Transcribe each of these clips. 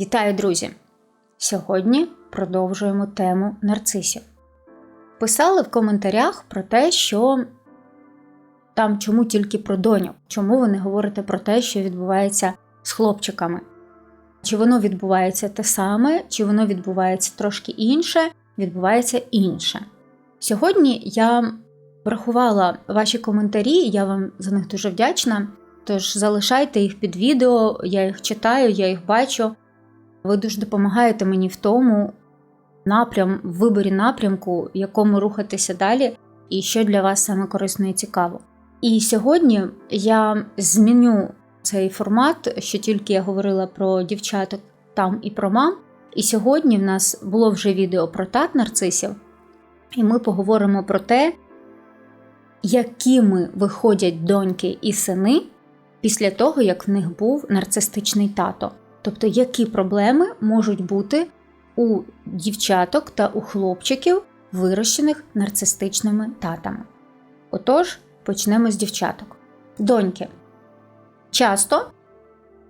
Вітаю, друзі! Сьогодні продовжуємо тему нарцисів. Писали в коментарях про те, що там чому тільки про доньок, чому ви не говорите про те, що відбувається з хлопчиками. Чи воно відбувається те саме, чи воно відбувається трошки інше, відбувається інше. Сьогодні я врахувала ваші коментарі, я вам за них дуже вдячна. Тож залишайте їх під відео, я їх читаю, я їх бачу. Ви дуже допомагаєте мені в тому напрям, в виборі напрямку, в якому рухатися далі, і що для вас саме корисно і цікаво. І сьогодні я зміню цей формат, що тільки я говорила про дівчаток там і про мам. І сьогодні в нас було вже відео про тат нарцисів, і ми поговоримо про те, якими виходять доньки і сини після того, як в них був нарцистичний тато. Тобто, які проблеми можуть бути у дівчаток та у хлопчиків, вирощених нарцистичними татами. Отож, почнемо з дівчаток. Доньки. Часто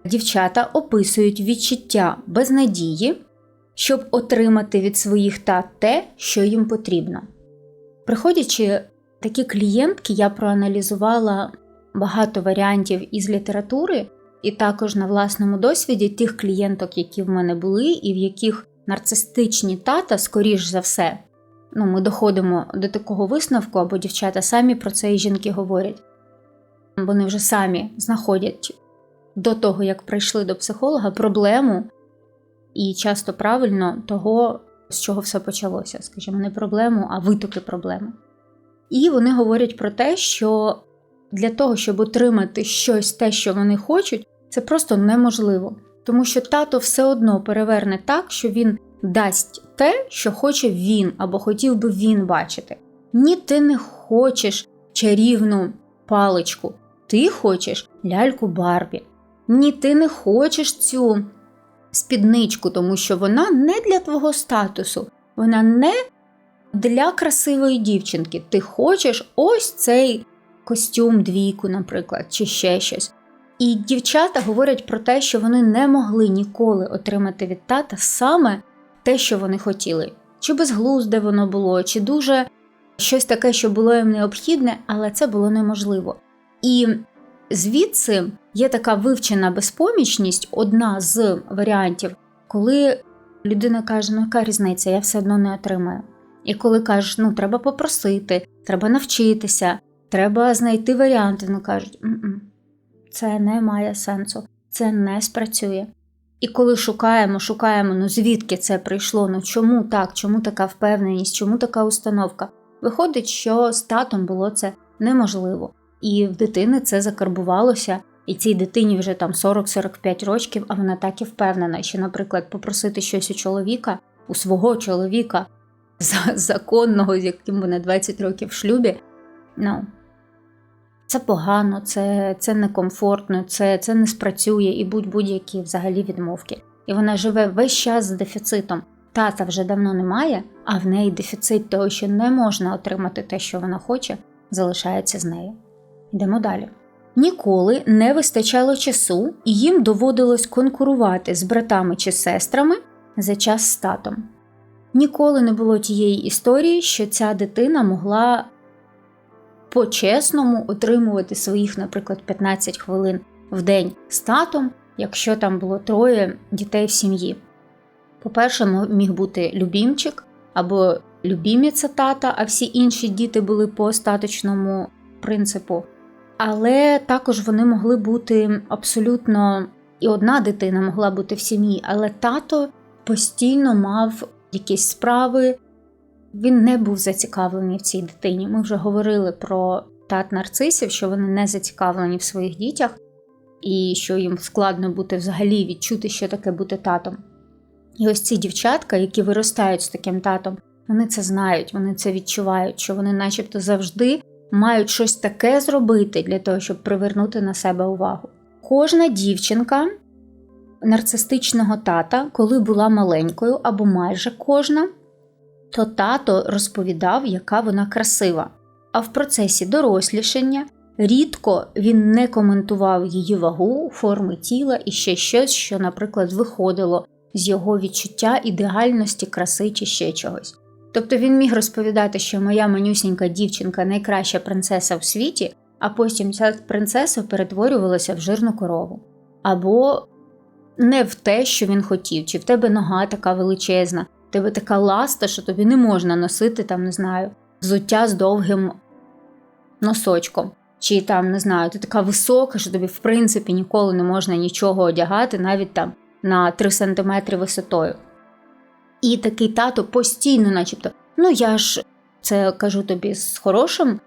дівчата описують відчуття безнадії, щоб отримати від своїх тат те, що їм потрібно. Приходячи такі клієнтки, я проаналізувала багато варіантів із літератури, і також на власному досвіді тих клієнток, які в мене були, і в яких нарцистичні тата, скоріш за все, ну, ми доходимо до такого висновку, або дівчата самі про це і жінки говорять. Вони вже самі знаходять до того, як прийшли до психолога, проблему і часто правильно того, з чого все почалося, скажімо, не проблему, а витоки проблеми. І вони говорять про те, що для того, щоб отримати щось те, що вони хочуть, це просто неможливо. Тому що тато все одно переверне так, що він дасть те, що хоче він або хотів би він бачити. Ні, ти не хочеш чарівну паличку, ти хочеш ляльку Барбі. Ні, ти не хочеш цю спідничку, тому що вона не для твого статусу, вона не для красивої дівчинки. Ти хочеш ось цей костюм двійку, наприклад, чи ще щось. І дівчата говорять про те, що вони не могли ніколи отримати від тата саме те, що вони хотіли. Чи безглузде воно було, чи дуже щось таке, що було їм необхідне, але це було неможливо. І звідси є така вивчена безпомічність, одна з варіантів, коли людина каже, ну яка різниця, я все одно не отримаю. І коли кажеш, ну треба попросити, треба навчитися, треба знайти варіанти, ну кажуть, М -м, це не має сенсу, це не спрацює. І коли шукаємо, шукаємо, ну звідки це прийшло, ну чому так, чому така впевненість, чому така установка? Виходить, що з татом було це неможливо. І в дитини це закарбувалося, і цій дитині вже там 40-45 років, а вона так і впевнена, що, наприклад, попросити щось у чоловіка, у свого чоловіка, законного, з яким вона 20 років в шлюбі, ну, це погано, це це некомфортно, це це не спрацює і будь-будь-які взагалі відмовки. І вона живе весь час з дефіцитом. Тата вже давно немає, а в неї дефіцит того, що не можна отримати те, що вона хоче, залишається з нею. Йдемо далі. Ніколи не вистачало часу, і їм доводилось конкурувати з братами чи сестрами за час з татом. Ніколи не було тієї історії, що ця дитина могла по-чесному отримувати своїх, наприклад, 15 хвилин в день з татом, якщо там було троє дітей в сім'ї. По-перше, міг бути любімчик або любіміця тата, а всі інші діти були по остаточному принципу. Але також вони могли бути абсолютно і одна дитина могла бути в сім'ї, але тато постійно мав якісь справи, він не був зацікавлений в цій дитині. Ми вже говорили про тат нарцисів, що вони не зацікавлені в своїх дітях, і що їм складно бути взагалі відчути, що таке бути татом. І ось ці дівчатка, які виростають з таким татом, вони це знають, вони це відчувають, що вони, начебто, завжди мають щось таке зробити для того, щоб привернути на себе увагу. Кожна дівчинка нарцистичного тата, коли була маленькою або майже кожна, то тато розповідав, яка вона красива. А в процесі дорослішання рідко він не коментував її вагу, форми тіла і ще щось, що, наприклад, виходило з його відчуття ідеальності, краси чи ще чогось. Тобто він міг розповідати, що моя манюсінька дівчинка найкраща принцеса в світі, а потім ця принцеса перетворювалася в жирну корову. Або не в те, що він хотів, чи в тебе нога така величезна, тебе така ласта, що тобі не можна носити, там, не знаю, взуття з довгим носочком. Чи там, не знаю, ти така висока, що тобі, в принципі, ніколи не можна нічого одягати, навіть там на 3 см висотою. І такий тато постійно, начебто, ну я ж це кажу тобі з хорошим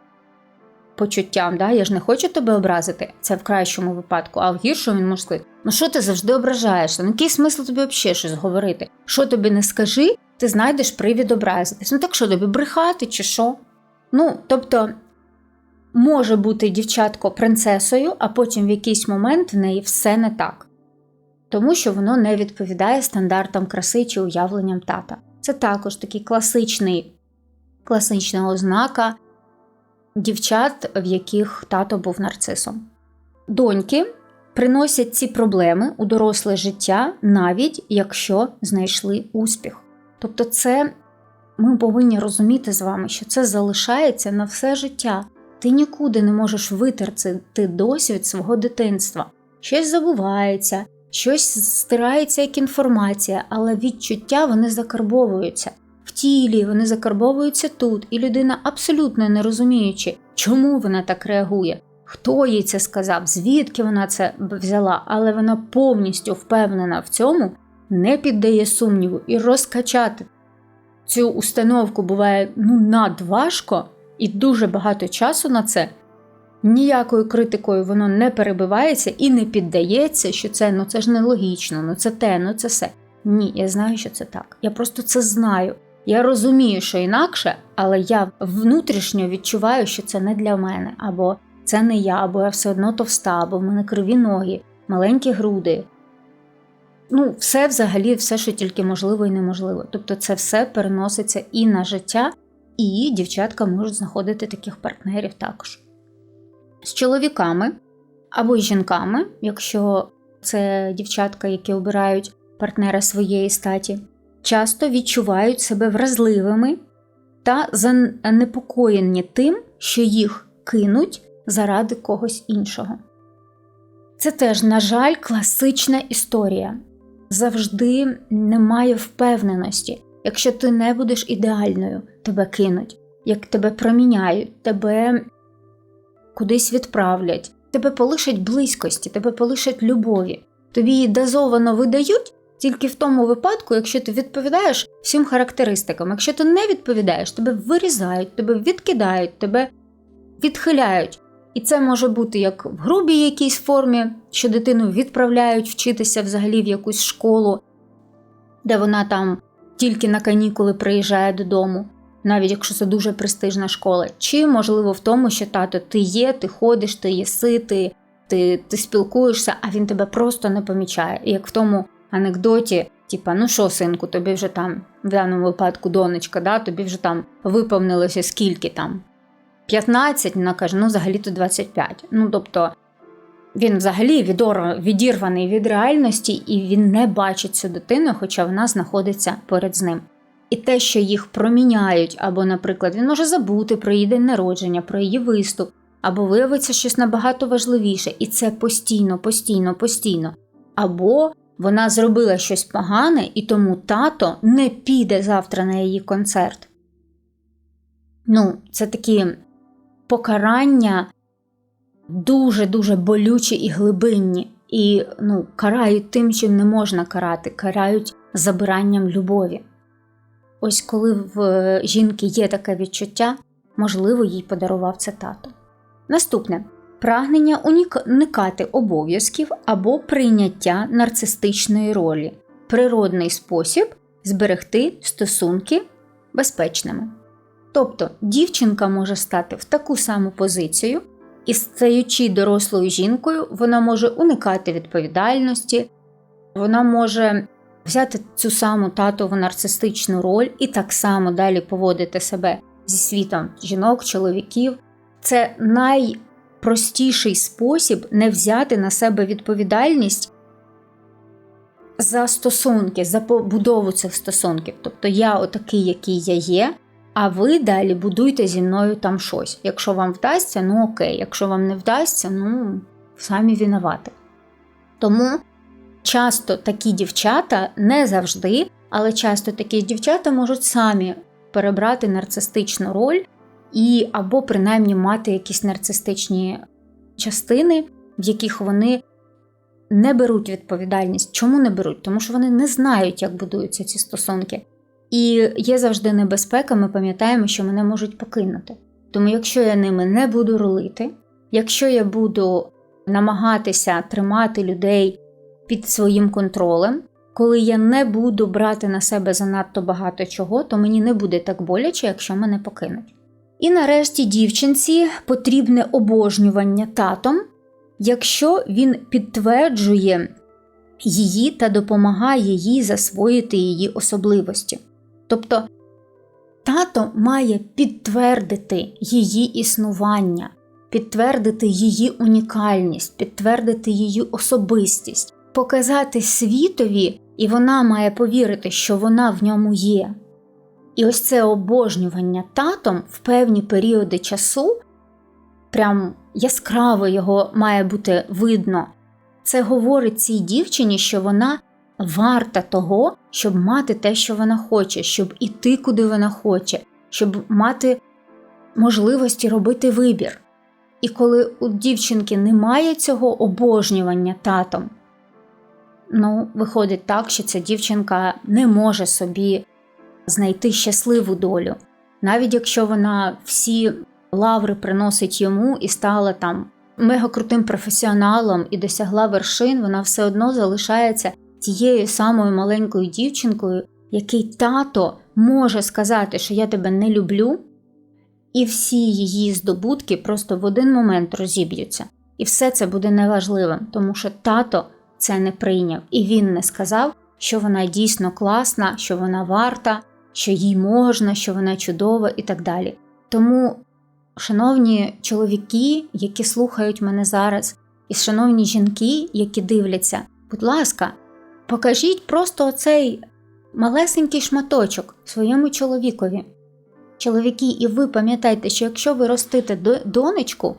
почуттям, да? я ж не хочу тебе образити, це в кращому випадку, а в гіршому він може сказати: ну що ти завжди ображаєшся? Ну який смисл тобі взагалі щось говорити? Що тобі не скажи, ти знайдеш привід образитись. Ну так що тобі брехати чи що? Ну, тобто. Може бути дівчатко принцесою, а потім в якийсь момент в неї все не так тому що воно не відповідає стандартам краси чи уявленням тата. Це також такий класичний, класична ознака дівчат, в яких тато був нарцисом. Доньки приносять ці проблеми у доросле життя, навіть якщо знайшли успіх. Тобто, це ми повинні розуміти з вами, що це залишається на все життя. Ти нікуди не можеш витерти досвід свого дитинства. Щось забувається, щось стирається як інформація, але відчуття вони закарбовуються. В тілі вони закарбовуються тут, і людина, абсолютно не розуміючи, чому вона так реагує, хто їй це сказав, звідки вона це взяла, але вона повністю впевнена в цьому, не піддає сумніву і розкачати цю установку буває ну надважко і дуже багато часу на це ніякою критикою воно не перебивається і не піддається, що це ну це ж нелогічно, ну це те, ну це все. Ні, я знаю, що це так. Я просто це знаю. Я розумію, що інакше, але я внутрішньо відчуваю, що це не для мене, або це не я, або я все одно товста, або в мене криві ноги, маленькі груди. Ну, все взагалі, все, що тільки можливо і неможливо. Тобто це все переноситься і на життя, і дівчатка можуть знаходити таких партнерів також з чоловіками або з жінками, якщо це дівчатка, які обирають партнера своєї статі, часто відчувають себе вразливими та занепокоєні тим, що їх кинуть заради когось іншого. Це теж, на жаль, класична історія. Завжди немає впевненості. Якщо ти не будеш ідеальною, тебе кинуть, як тебе проміняють, тебе кудись відправлять, тебе полишать близькості, тебе полишать любові. Тобі дозовано видають тільки в тому випадку, якщо ти відповідаєш всім характеристикам. Якщо ти не відповідаєш, тебе вирізають, тебе відкидають, тебе відхиляють. І це може бути як в грубій якійсь формі, що дитину відправляють вчитися взагалі в якусь школу, де вона там тільки на канікули приїжджає додому навіть якщо це дуже престижна школа, чи можливо в тому, що тато ти є, ти ходиш, ти єси, ти, ти, ти спілкуєшся, а він тебе просто не помічає. І як в тому анекдоті, типа, ну що, синку, тобі вже там, в даному випадку, донечка, да, тобі вже там виповнилося скільки там? 15, вона каже, ну взагалі-то 25. Ну тобто він взагалі відірваний від реальності, і він не бачить цю дитину, хоча вона знаходиться поряд з ним. І те, що їх проміняють, або, наприклад, він може забути про її день народження, про її виступ, або виявиться щось набагато важливіше, і це постійно, постійно, постійно. Або вона зробила щось погане, і тому тато не піде завтра на її концерт. Ну, це такі покарання дуже-дуже болючі і глибинні, і ну, карають тим, чим не можна карати, карають забиранням любові. Ось коли в е, жінки є таке відчуття, можливо, їй подарував це тато. Наступне прагнення уникати обов'язків або прийняття нарцистичної ролі, природний спосіб зберегти стосунки безпечними. Тобто дівчинка може стати в таку саму позицію, і, стаючи дорослою жінкою, вона може уникати відповідальності, вона може взяти цю саму татову нарцистичну роль і так само далі поводити себе зі світом жінок, чоловіків. Це найпростіший спосіб не взяти на себе відповідальність за стосунки, за побудову цих стосунків. Тобто я отакий, який я є, а ви далі будуйте зі мною там щось. Якщо вам вдасться, ну окей, якщо вам не вдасться, ну самі винувати. Тому часто такі дівчата не завжди, але часто такі дівчата можуть самі перебрати нарцистичну роль і або принаймні мати якісь нарцистичні частини, в яких вони не беруть відповідальність. Чому не беруть? Тому що вони не знають, як будуються ці стосунки. І є завжди небезпека, ми пам'ятаємо, що мене можуть покинути. Тому, якщо я ними не буду рулити, якщо я буду намагатися тримати людей під своїм контролем, коли я не буду брати на себе занадто багато чого, то мені не буде так боляче, якщо мене покинуть. І нарешті дівчинці потрібне обожнювання татом, якщо він підтверджує її та допомагає їй засвоїти її особливості. Тобто тато має підтвердити її існування, підтвердити її унікальність, підтвердити її особистість, показати світові, і вона має повірити, що вона в ньому є. І ось це обожнювання татом в певні періоди часу, прям яскраво його має бути видно. Це говорить цій дівчині, що вона варта того, щоб мати те, що вона хоче, щоб іти, куди вона хоче, щоб мати можливості робити вибір. І коли у дівчинки немає цього обожнювання татом, ну, виходить так, що ця дівчинка не може собі знайти щасливу долю, навіть якщо вона всі лаври приносить йому і стала там мегакрутим професіоналом і досягла вершин, вона все одно залишається тією самою маленькою дівчинкою, який тато може сказати, що я тебе не люблю, і всі її здобутки просто в один момент розіб'ються. І все це буде неважливим, тому що тато це не прийняв, і він не сказав, що вона дійсно класна, що вона варта, що їй можна, що вона чудова і так далі. Тому, шановні чоловіки, які слухають мене зараз, і шановні жінки, які дивляться, будь ласка, покажіть просто оцей малесенький шматочок своєму чоловікові. Чоловіки, і ви пам'ятайте, що якщо ви ростите донечку,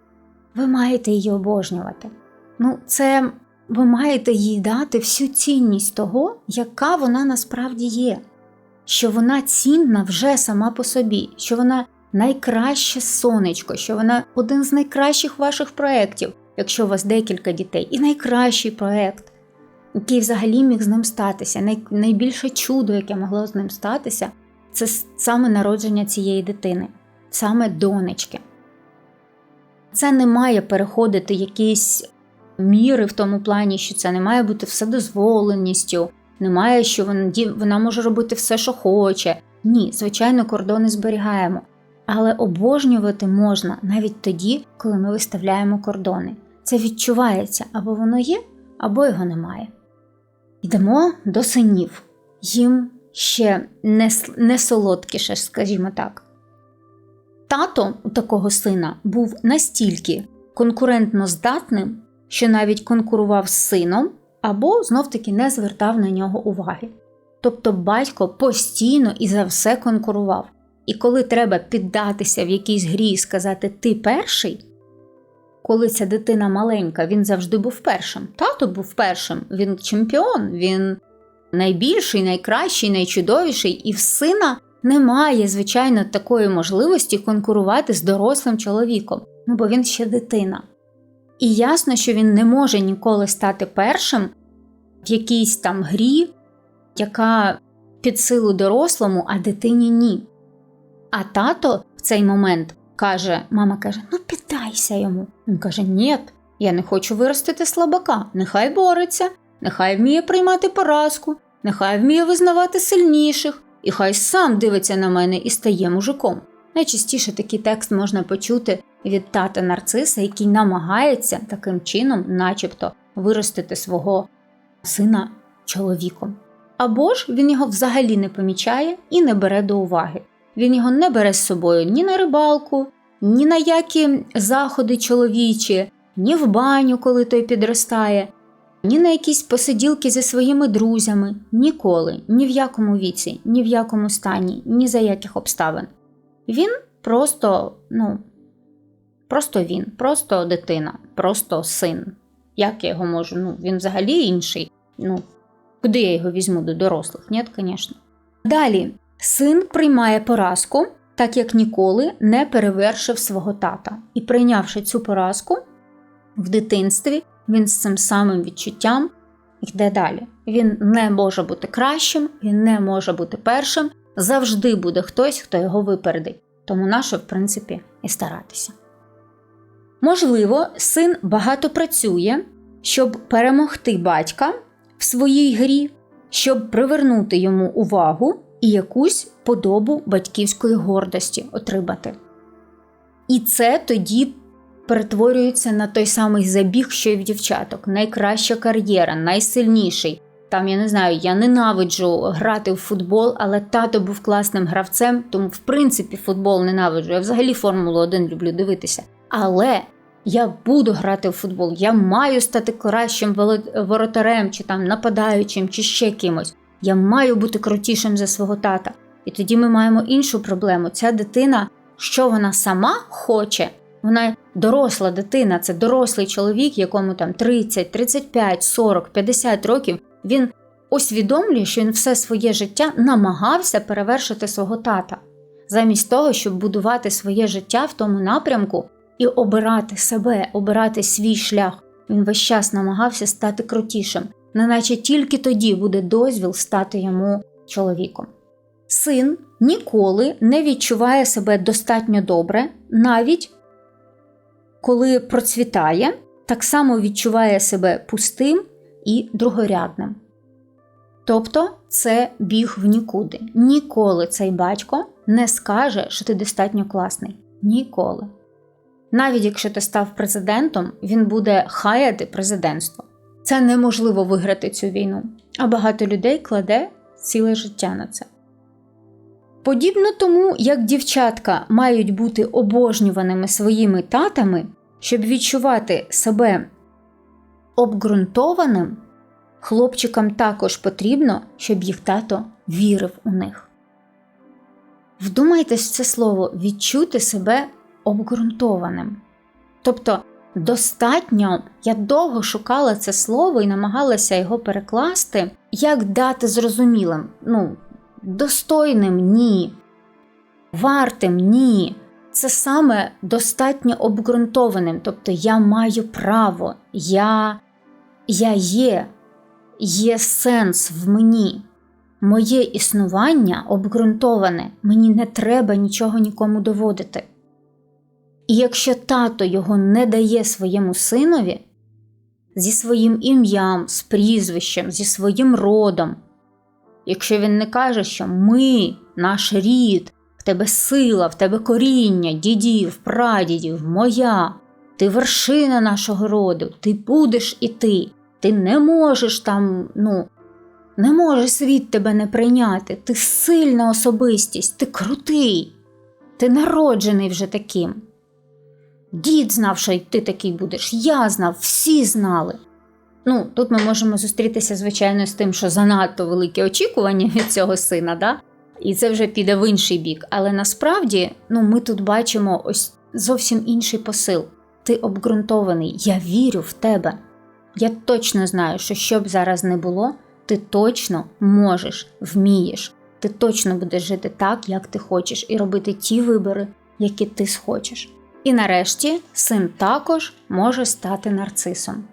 ви маєте її обожнювати. Ну, це ви маєте їй дати всю цінність того, яка вона насправді є що вона цінна вже сама по собі, що вона найкраще сонечко, що вона один з найкращих ваших проєктів, якщо у вас декілька дітей, і найкращий проєкт, який взагалі міг з ним статися. Най, найбільше чудо, яке могло з ним статися, це саме народження цієї дитини, саме донечки. Це не має переходити якісь міри в тому плані, що це не має бути вседозволеністю, немає, що вона, може робити все, що хоче. Ні, звичайно, кордони зберігаємо. Але обожнювати можна навіть тоді, коли ми виставляємо кордони. Це відчувається або воно є, або його немає. Йдемо до синів. Їм ще не, не солодкіше, скажімо так. Тато у такого сина був настільки конкурентно здатним, що навіть конкурував з сином або знов-таки не звертав на нього уваги. Тобто батько постійно і за все конкурував. І коли треба піддатися в якійсь грі і сказати Ти перший, коли ця дитина маленька, він завжди був першим. Тато був першим, він чемпіон, він найбільший, найкращий, найчудовіший, і в сина немає, звичайно, такої можливості конкурувати з дорослим чоловіком, ну бо він ще дитина. І ясно, що він не може ніколи стати першим в якійсь там грі, яка під силу дорослому, а дитині ні. А тато в цей момент каже: мама каже: Ну, піддайся йому. Він каже: Ні, я не хочу виростити слабака, нехай бореться, нехай вміє приймати поразку, нехай вміє визнавати сильніших, і хай сам дивиться на мене і стає мужиком. Найчастіше такий текст можна почути від тата нарциса, який намагається таким чином, начебто, виростити свого сина чоловіком. Або ж він його взагалі не помічає і не бере до уваги. Він його не бере з собою ні на рибалку, ні на які заходи чоловічі, ні в баню, коли той підростає. ні на якісь посиділки зі своїми друзями, ніколи, ні в якому віці, ні в якому стані, ні за яких обставин. Він просто, ну, просто він, просто дитина, просто син. Як я його можу? Ну, він взагалі інший. Ну, Куди я його візьму до дорослих? Ні, звісно. Далі, син приймає поразку, так як ніколи не перевершив свого тата. І прийнявши цю поразку в дитинстві, він з цим самим відчуттям йде далі. Він не може бути кращим, він не може бути першим. Завжди буде хтось, хто його випередить. Тому нащо, в принципі, і старатися. Можливо, син багато працює, щоб перемогти батька в своїй грі, щоб привернути йому увагу і якусь подобу батьківської гордості отримати. І це тоді перетворюється на той самий забіг, що й в дівчаток. Найкраща кар'єра, найсильніший. Там, я не знаю, я ненавиджу грати в футбол, але тато був класним гравцем, тому, в принципі, футбол ненавиджу. Я взагалі Формулу 1 люблю дивитися. Але я буду грати в футбол, я маю стати кращим воротарем, чи там нападаючим, чи ще кимось. Я маю бути крутішим за свого тата. І тоді ми маємо іншу проблему. Ця дитина, що вона сама хоче, вона доросла дитина, це дорослий чоловік, якому там 30, 35, 40, 50 років. Він усвідомлює, що він все своє життя намагався перевершити свого тата, замість того, щоб будувати своє життя в тому напрямку і обирати себе, обирати свій шлях. Він весь час намагався стати крутішим, неначе тільки тоді буде дозвіл стати йому чоловіком. Син ніколи не відчуває себе достатньо добре, навіть коли процвітає, так само відчуває себе пустим і другорядним. Тобто це біг в нікуди. Ніколи цей батько не скаже, що ти достатньо класний. Ніколи. Навіть якщо ти став президентом, він буде хаяти президентство. Це неможливо виграти цю війну, а багато людей кладе ціле життя на це. Подібно тому, як дівчатка мають бути обожнюваними своїми татами, щоб відчувати себе обґрунтованим, хлопчикам також потрібно, щоб їх тато вірив у них. Вдумайтесь в це слово відчути себе обґрунтованим. Тобто, достатньо, я довго шукала це слово і намагалася його перекласти, як дати зрозумілим, ну, достойним ні, вартим ні. Це саме достатньо обґрунтованим. Тобто я маю право, я, я є, є сенс в мені. Моє існування обґрунтоване, мені не треба нічого нікому доводити. І якщо тато його не дає своєму синові зі своїм ім'ям, з прізвищем, зі своїм родом, якщо він не каже, що ми, наш рід, в тебе сила, в тебе коріння, дідів, прадідів, моя, ти вершина нашого роду, ти будеш іти, ти не можеш там, ну, не може світ тебе не прийняти, ти сильна особистість, ти крутий, ти народжений вже таким. Дід знав, що й ти такий будеш, я знав, всі знали. Ну, Тут ми можемо зустрітися, звичайно, з тим, що занадто великі очікування від цього сина, да? і це вже піде в інший бік. Але насправді ну, ми тут бачимо ось зовсім інший посил. Ти обґрунтований, я вірю в тебе. Я точно знаю, що що б зараз не було, ти точно можеш, вмієш, ти точно будеш жити так, як ти хочеш, і робити ті вибори, які ти схочеш. І нарешті син також може стати нарцисом.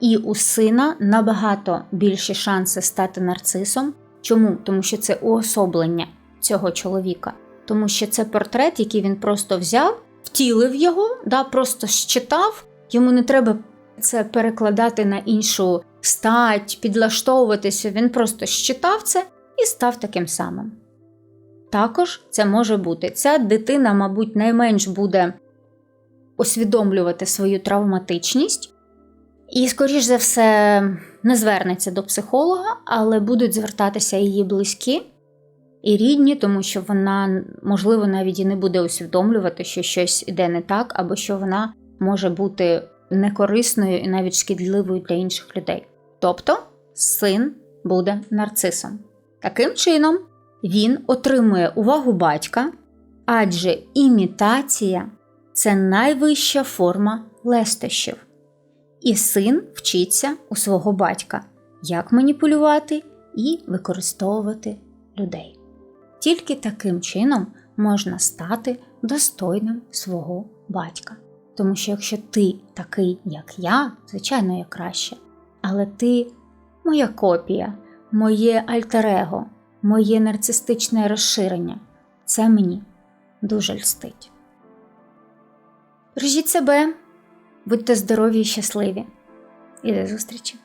І у сина набагато більші шанси стати нарцисом. Чому? Тому що це уособлення цього чоловіка, тому що це портрет, який він просто взяв, втілив його, да, просто щитав, йому не треба це перекладати на іншу стать, підлаштовуватися. Він просто щитав це і став таким самим. Також це може бути. Ця дитина, мабуть, найменш буде усвідомлювати свою травматичність, і, скоріш за все, не звернеться до психолога, але будуть звертатися її близькі і рідні, тому що вона, можливо, навіть і не буде усвідомлювати, що щось іде не так, або що вона може бути некорисною і навіть шкідливою для інших людей. Тобто син буде нарцисом. Таким чином, він отримує увагу батька, адже імітація це найвища форма лестощів. І син вчиться у свого батька, як маніпулювати і використовувати людей. Тільки таким чином можна стати достойним свого батька. Тому що якщо ти такий, як я, звичайно, я краще, але ти моя копія, моє альтер-его, моє нарцистичне розширення, це мені дуже льстить. Бережіть себе, будьте здорові і щасливі. І до зустрічі!